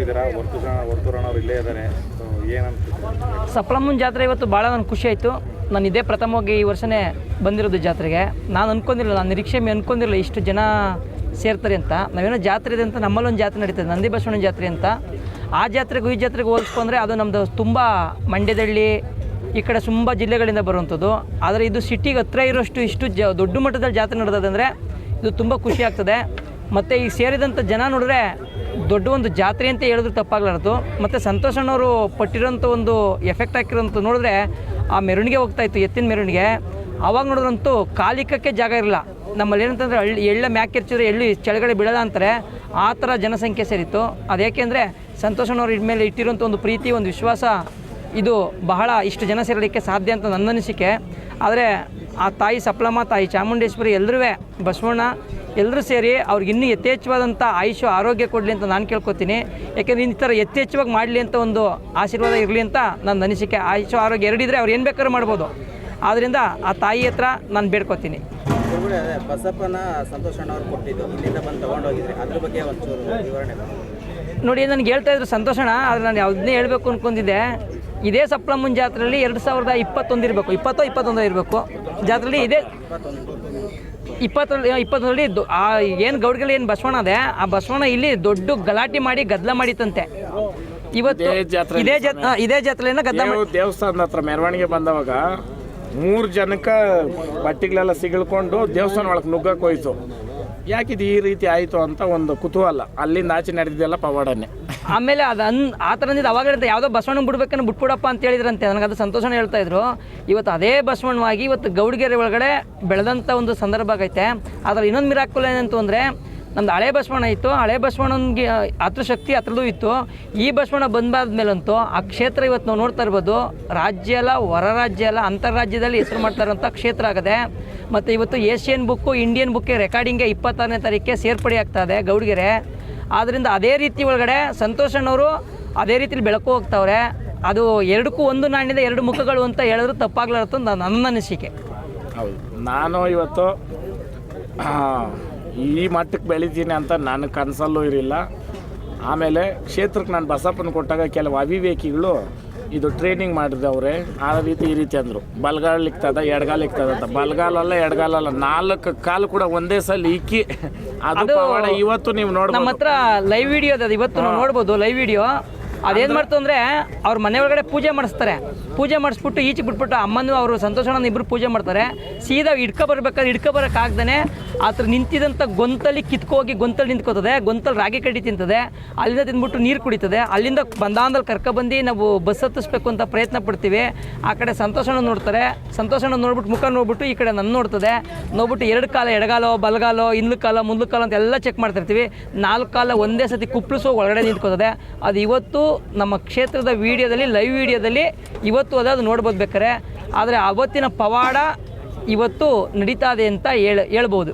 ಬಂದಿದ್ದೀರಾ? ಸಪ್ಲಮ್ಮನ ಜಾತ್ರೆ ಇವತ್ತು ಭಾಳ ನನಗೆ ಖುಷಿ ಆಯಿತು. ನಾನು ಇದೇ ಪ್ರಥಮವಾಗಿ ಈ ವರ್ಷನೇ ಬಂದಿರೋದು ಜಾತ್ರೆಗೆ. ನಾನು ಅಂದ್ಕೊಂಡಿರಲಿಲ್ಲ ನಾನು ನಿರೀಕ್ಷೆ ಮೇ ಅಂದ್ಕೊಂಡಿರಲಿಲ್ಲ ಇಷ್ಟು ಜನ ಸೇರ್ತಾರೆ ಅಂತ. ನಾವೇನೋ ಜಾತ್ರೆ ಇದೆ ಅಂತ, ನಮ್ಮಲ್ಲೊಂದು ಜಾತ್ರೆ ನಡೀತದೆ, ನಂದಿ ಬಸವಣ್ಣ ಜಾತ್ರೆ ಅಂತ. ಆ ಜಾತ್ರೆಗೂ ಈ ಜಾತ್ರೆಗೆ ಹೋಲಿಸ್ಕೊಂಡ್ರೆ ಅದು ನಮ್ಮದು ತುಂಬ ಮಂಡ್ಯದಳ್ಳಿ, ಈ ಕಡೆ ತುಂಬ ಜಿಲ್ಲೆಗಳಿಂದ ಬರುವಂಥದ್ದು. ಆದರೆ ಇದು ಸಿಟಿಗೆ ಹತ್ರ ಇರೋಷ್ಟು ಇಷ್ಟು ಜ, ದೊಡ್ಡ ಮಟ್ಟದಲ್ಲಿ ಜಾತ್ರೆ ನಡೆದದಂದರೆ ಇದು ತುಂಬ ಖುಷಿ ಆಗ್ತದೆ. ಮತ್ತು ಈ ಸೇರಿದಂಥ ಜನ ನೋಡಿದ್ರೆ ದೊಡ್ಡ ಒಂದು ಜಾತ್ರೆ ಅಂತ ಹೇಳಿದ್ರು ತಪ್ಪಾಗ್ಲಾರ್ದು. ಮತ್ತು ಸಂತೋಷ್ ಅಣ್ಣವರು ಪಟ್ಟಿರೋಂಥ ಒಂದು ಎಫೆಕ್ಟ್ ಹಾಕಿರೋಂಥ ನೋಡಿದ್ರೆ ಆ ಮೆರವಣಿಗೆ ಹೋಗ್ತಾ ಇತ್ತು, ಎತ್ತಿನ ಮೆರವಣಿಗೆ. ಅವಾಗ ನೋಡಿದ್ರಂತೂ ಕಾಲಿಕಕ್ಕೆ ಜಾಗ ಇರಲಿಲ್ಲ ನಮ್ಮಲ್ಲಿ ಏನಂತಂದರೆ ಹಳ್ಳಿ, ಎಳ್ಳ ಮ್ಯಾಕೆರ್ಚಿದ್ರೆ ಎಳ್ಳು ಕೆಳಗಡೆ ಬೀಳಲ್ಲ ಅಂತಾರೆ. ಆ ಥರ ಜನಸಂಖ್ಯೆ ಸೇರಿತ್ತು. ಅದೇಕೆಂದರೆ ಸಂತೋಷ್ ಅಣ್ಣವ್ರ ಇದ್ಮೇಲೆ ಇಟ್ಟಿರೋಂಥ ಒಂದು ಪ್ರೀತಿ, ಒಂದು ವಿಶ್ವಾಸ, ಇದು ಬಹಳ ಇಷ್ಟು ಜನ ಸೇರಲಿಕ್ಕೆ ಸಾಧ್ಯ ಅಂತ ನನ್ನ ಅನಿಸಿಕೆ. ಆದರೆ ಆ ತಾಯಿ ಸಪ್ಲಮ್ಮ, ತಾಯಿ ಚಾಮುಂಡೇಶ್ವರಿ ಎಲ್ಲರೂ ಬಸವಣ್ಣ ಎಲ್ಲರೂ ಸೇರಿ ಅವ್ರಿಗೆ ಇನ್ನೂ ಯಥೇಚ್ಛವಾದಂಥ ಆಯುಷು ಆರೋಗ್ಯ ಕೊಡಲಿ ಅಂತ ನಾನು ಕೇಳ್ಕೊತೀನಿ. ಯಾಕೆಂದರೆ ಈ ಥರ ಯಥೇಚ್ಛವಾಗಿ ಮಾಡಲಿ ಅಂತ ಒಂದು ಆಶೀರ್ವಾದ ಇರಲಿ ಅಂತ ನನ್ನ ಅನಿಸಿಕೆ. ಆಯುಷು ಆರೋಗ್ಯ ಎರಡಿದ್ರೆ ಅವ್ರು ಏನು ಬೇಕಾದ್ರೂ ಮಾಡ್ಬೋದು. ಆದ್ದರಿಂದ ಆ ತಾಯಿ ಹತ್ರ ನಾನು ಬೇಡ್ಕೊತೀನಿ. ಬಸಪ್ಪನ ಸಂತೋಷ್ ಅಣ್ಣವ್ರು ಕೊಟ್ಟಿದ್ದು ಇಲ್ಲಿಂದ ಬಂದು ತಗೊಂಡೋಗಿದ್ರಿ ಅದ್ರ ಬಗ್ಗೆ ಒಂಚೂರು ವಿವರಣೆ ನೋಡಿ ನನಗೆ ಹೇಳ್ತಾ ಇದ್ರು ಸಂತೋಷಣ ಆದರೆ ನಾನು ಯಾವುದನ್ನೇ ಹೇಳಬೇಕು ಅಂದ್ಕೊಂಡಿದ್ದೆ ಇದೇ ಸಪ್ಲಮ್ಮನ ಜಾತ್ರೆಯಲ್ಲಿ ಎರಡು ಸಾವಿರದ ಇಪ್ಪತ್ತೊಂದು ಇರಬೇಕು. ಇಪ್ಪತ್ತೋ ಇಪ್ಪತ್ತೊಂದು ಇರಬೇಕು. ಜಾತ್ರೆಯಲ್ಲಿ ಇದೆ. ಇಪ್ಪತ್ತರಲ್ಲಿ ಇಪ್ಪತ್ತೊಂದರಲ್ಲಿ ಆ ಏನು ಗೌಡ್ಗಳು ಏನು ಬಸವಣ್ಣ ಅದೇ ಆ ಬಸವಣ್ಣ ಇಲ್ಲಿ ದೊಡ್ಡ ಗಲಾಟೆ ಮಾಡಿ ಗದ್ದಲ ಮಾಡಿತ್ತಂತೆ. ಇವತ್ತು ಇದೇ ಜಾತ್ರೆ ಇದೇ ಜಾತ್ ಇದೇ ಜಾತ್ರೆಯನ್ನ ಗದ್ದಲ ದೇವಸ್ಥಾನದ ಹತ್ರ ಮೆರವಣಿಗೆ ಬಂದವಾಗ ಮೂರು ಜನಕ್ಕೆ ಬಟ್ಟಿಗಳೆಲ್ಲ ಸಿಗಿಳ್ಕೊಂಡು ದೇವಸ್ಥಾನ ಒಳಗೆ ನುಗ್ಗಕ್ಕೆ ಹೋಯ್ತು. ಯಾಕಿದು ಈ ರೀತಿ ಆಯಿತು ಅಂತ ಒಂದು ಕುತೂಹಲ. ಅಲ್ಲಿಂದ ಆಚೆ ನಡೆದಿದ್ದೆಲ್ಲ ಪವಾಡನೆ. ಆಮೇಲೆ ಅದು ಅನ್ ಆ ಥರ ಅಂದಿದ್ದು ಅವಾಗ ಯಾವುದೋ ಬಸವಣ್ಣ ಬಿಡ್ಬೇಕನ್ನ ಬಿಟ್ಬಿಡಪ್ಪ ಅಂತ ಹೇಳಿದ್ರಂತೆ. ನನಗೆ ಅದು ಸಂತೋಷನೇ ಹೇಳ್ತಾ ಇದ್ರು. ಇವತ್ತು ಅದೇ ಬಸವಣ್ಣವಾಗಿ ಇವತ್ತು ಗೌಡಗೆರೆ ಒಳಗಡೆ ಬೆಳೆದಂಥ ಒಂದು ಸಂದರ್ಭ ಆಗೈತೆ. ಆದರೆ ಇನ್ನೊಂದು ಮಿರಾಕುಲ್ ಏನಂತ ಅಂದರೆ ನಮ್ದು ಹಳೆ ಬಸವಣ್ಣ ಇತ್ತು. ಹಳೆ ಬಸವಣ್ಣನಿಗೆ ಹತ್ರ ಶಕ್ತಿ ಹತ್ರದೂ ಇತ್ತು. ಈ ಬಸವಣ್ಣ ಬಂದಾದ್ಮೇಲಂತೂ ಆ ಕ್ಷೇತ್ರ ಇವತ್ತು ನಾವು ನೋಡ್ತಾ ಇರ್ಬೋದು, ರಾಜ್ಯ ಅಲ್ಲ, ಹೊರ ರಾಜ್ಯ ಅಲ್ಲ ಅಂತಾರಾಜ್ಯದಲ್ಲಿ ಹೆಸರು ಮಾಡ್ತಾ ಕ್ಷೇತ್ರ ಆಗಿದೆ, ಮತ್ತು ಇವತ್ತು ಏಷ್ಯನ್ ಬುಕ್ಕು, ಇಂಡಿಯನ್ ಬುಕ್ಗೆ ರೆಕಾರ್ಡಿಂಗ್ಗೆ ಇಪ್ಪತ್ತಾರನೇ ತಾರೀಕಿಗೆ ಸೇರ್ಪಡೆ ಆಗ್ತಾ ಇದೆ ಗೌಡಗೆರೆ. ಆದ್ದರಿಂದ ಅದೇ ರೀತಿ ಒಳಗಡೆ ಸಂತೋಷಣ್ಣವರು ಅದೇ ರೀತಿಲಿ ಬೆಳಕು ಹೋಗ್ತಾವ್ರೆ. ಅದು ಎರಡಕ್ಕೂ ಒಂದು ನಾಣ್ಯದ ಎರಡು ಮುಖಗಳು ಅಂತ ಹೇಳಿದ್ರು ತಪ್ಪಾಗ್ಲಾರ್ದು ಅಂತ ನನ್ನ ಅನಿಸಿಕೆ. ಹೌದು. ನಾನು ಇವತ್ತು ಈ ಮಟ್ಟಕ್ಕೆ ಬೆಳಿತೀನಿ ಅಂತ ನನ್ನ ಕನಸಲ್ಲೂ ಇರಲಿಲ್ಲ. ಆಮೇಲೆ ಕ್ಷೇತ್ರಕ್ಕೆ ನಾನು ಬಸಪ್ಪನ ಕೊಟ್ಟಾಗ ಕೆಲವು ಅವಿವೇಕಿಗಳು ಇದು ಟ್ರೈನಿಂಗ್ ಮಾಡಿದವ್ರೆ ಆ ರೀತಿ ಈ ರೀತಿ ಅಂದರು. ಬಲ್ಗಾಲ್ ಇಕ್ತದ ಎಡಗಾಲ ಇಕ್ತದ ಅಂತ. ಬಲ್ಗಾಲಲ್ಲ ಎಡಗಾಲಲ್ಲ ನಾಲ್ಕು ಕಾಲು ಕೂಡ ಒಂದೇ ಸಲ ಇಕ್ಕಿ ಅದು ಪವಾಡ ಇವತ್ತು ನೀವು ನಮ್ಮ ನೋಡ್ಬೋದು ಹತ್ರ ಲೈವ್ ವಿಡಿಯೋ ಅದು ಇವತ್ತು ನಾವು ನೋಡ್ಬೋದು ಲೈವ್ ವಿಡಿಯೋ ಅದೇನು ಮಾಡ್ತು ಅಂದರೆ ಅವ್ರ ಮನೆ ಒಳಗಡೆ ಪೂಜೆ ಮಾಡಿಸ್ತಾರೆ. ಪೂಜೆ ಮಾಡಿಸ್ಬಿಟ್ಟು ಈಚೆ ಬಿಟ್ಬಿಟ್ಟು ಅಮ್ಮನೂ ಅವರು ಸಂತೋಷನ ಇಬ್ಬರು ಪೂಜೆ ಮಾಡ್ತಾರೆ. ಸೀದಾ ಹಿಡ್ಕೊ ಬರ್ಬೇಕಾದ್ರೆ ಹಿಡ್ಕೊ ಬರೋಕ್ಕಾಗ್ದೇ ಆತರ ನಿಂತಿದಂಥ ಗೊಂತಲ್ಲಿ ಕಿತ್ಕೋಗಿ ಗೊಂತಲ್ಲಿ ನಿಂತ್ಕೋತದೆ ಗೊಂತಲ್ಲಿ ರಾಗಿ ಕಡ್ಡಿ ತಿಂತದೆ, ಅಲ್ಲಿಂದ ತಿಂದ್ಬಿಟ್ಟು ನೀರು ಕುಡಿತದೆ, ಅಲ್ಲಿಂದ ಬಂದಾಂದಲ್ಲಿ ಕರ್ಕೊಬಂದು ನಾವು ಬಸ್ ಹತ್ತಿಸ್ಬೇಕು ಅಂತ ಪ್ರಯತ್ನ ಪಡ್ತೀವಿ. ಆ ಕಡೆ ಸಂತೋಷನ ನೋಡ್ತಾರೆ, ಸಂತೋಷನ ನೋಡ್ಬಿಟ್ಟು ಮುಖ ನೋಡ್ಬಿಟ್ಟು ಈ ಕಡೆ ನನ್ನ ನೋಡ್ತದೆ. ನೋಡ್ಬಿಟ್ಟು ಎರಡು ಕಾಲ ಎಡಗಾಲೋ, ಬಲಗಾಲೋ, ಹಿಂದ್ಲು ಕಾಲ, ಮುಂದ್ಲು ಕಾಲ ಅಂತ ಎಲ್ಲ ಚೆಕ್ ಮಾಡ್ತಿರ್ತೀವಿ. ನಾಲ್ಕು ಕಾಲ ಒಂದೇ ಸತಿ ಕುಪ್ಪಳಿಸೋ ಒಳಗಡೆ ನಿಂತ್ಕೋತದೆ. ಅದು ಇವತ್ತು ನಮ್ಮ ಕ್ಷೇತ್ರದ ವಿಡಿಯೋದಲ್ಲಿ ಲೈವ್ ವಿಡಿಯೋದಲ್ಲಿ ಇವತ್ತು ಅದಾದ್ರು ಅದು ನೋಡ್ಬೋದು ಬೇಕಾರೆ ಆದರೆ ಅವತ್ತಿನ ಪವಾಡ ಇವತ್ತು ನಡೀತಾ ಇದೆ ಅಂತ ಹೇಳ್ ಹೇಳ್ಬೋದು.